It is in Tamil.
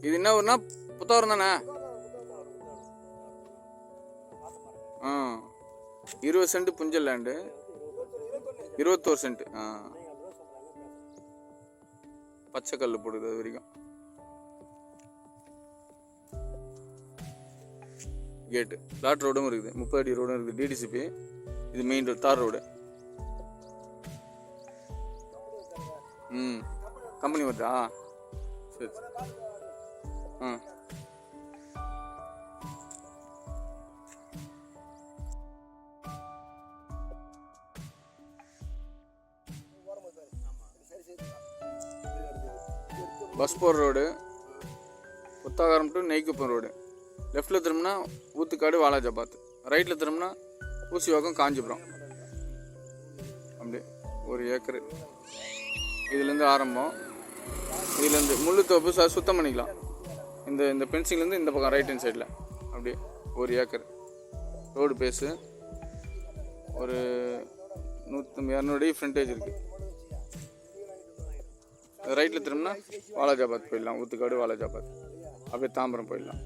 இது என்ன ஊர்னா? புத்தவரம் தானே? ஆ. இருபது சென்ட் புஞ்சல் லேண்டு இருபத்தோரு சென்ட். ஆ. பச்சை கல் போடுது அது வரைக்கும். கேட்டு லாட் ரோடும் இருக்குது. முப்பது அடி ரோடும் இருக்குது. டிடிசிபி இது மெயின் ரோடு தார் ரோடு ம். கம்பெனி வருதா? சரி. பஸ் போகிற road Puthagaram to Neikuppam road. லெஃப்டில் திரும்பினா ஊத்துக்காடு வாலாஜாபாத். ரைட்டில் திரும்பினா ஊசிவாக்கம் காஞ்சிபுரம். அப்படி ஒரு ஏக்கரு. இதுலேருந்து ஆரம்பம். இதுலேருந்து முள்ளுத்தோப்பு ச சுத்தம் பண்ணிக்கலாம். இந்த இந்த பென்சிங்லேருந்து இந்த பக்கம் ரைட் ஹேண்ட் சைடில் அப்படி ஒரு ஏக்கர். ரோடு பேஸு ஒரு நூற்றி இரநூறு அடி ஃப்ரண்டேஜ் இருக்குது ரைட்டில் திரும்பினா வாலாஜாபாத் போயிடலாம். ஊத்துக்காடு வாலாஜாபாத். அப்படியே தாம்பரம் போயிடலாம்.